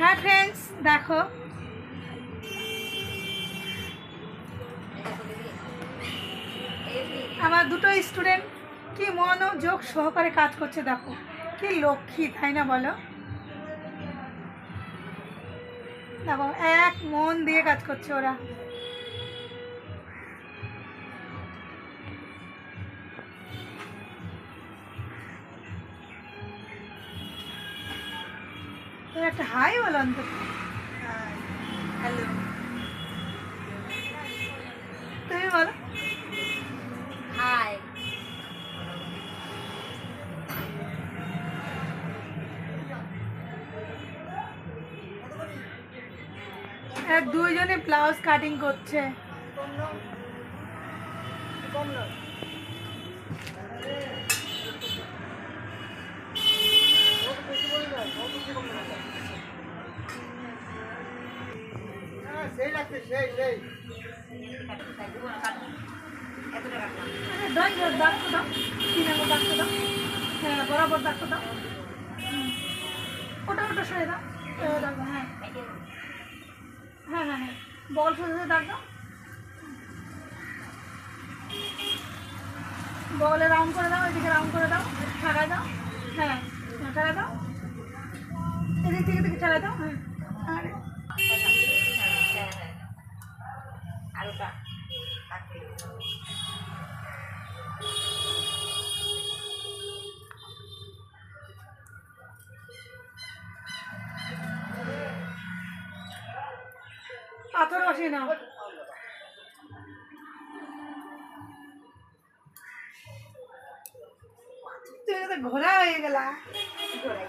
হ্যাঁ ফ্রেন্ডস দেখো। আমার দুটো স্টুডেন্ট কি মনোযোগ সহকারে কাজ করছে, দেখো। কি লক্ষ্মী, তাই না বলো? দেখো, এক মন দিয়ে কাজ করছে ওরা। তুমি একটা হাই বলো অন্তত। হ্যালো। তুমি বলো। হাই। দুইজনে ব্লাউজ কাটিং করছে। বরাবর দাগ তো দাও। ওটা ওটা সরে দাও। দাও, হ্যাঁ। হ্যাঁ হ্যাঁ হ্যাঁ। বল সোজা দাও বলে রাউন্ড করে দাও এদিকে রাউন্ড করে দাও। ঠাকায় দাও। হ্যাঁ হ্যাঁ ঠাকায় দাও। এদিক থেকে দিকে ঠাকায় দাও। হ্যাঁ। আরে হ্যাঁ হ্যাঁ আলুটা কাটতে পাথর তুমি তো ঘোরা হয়ে গেলা করে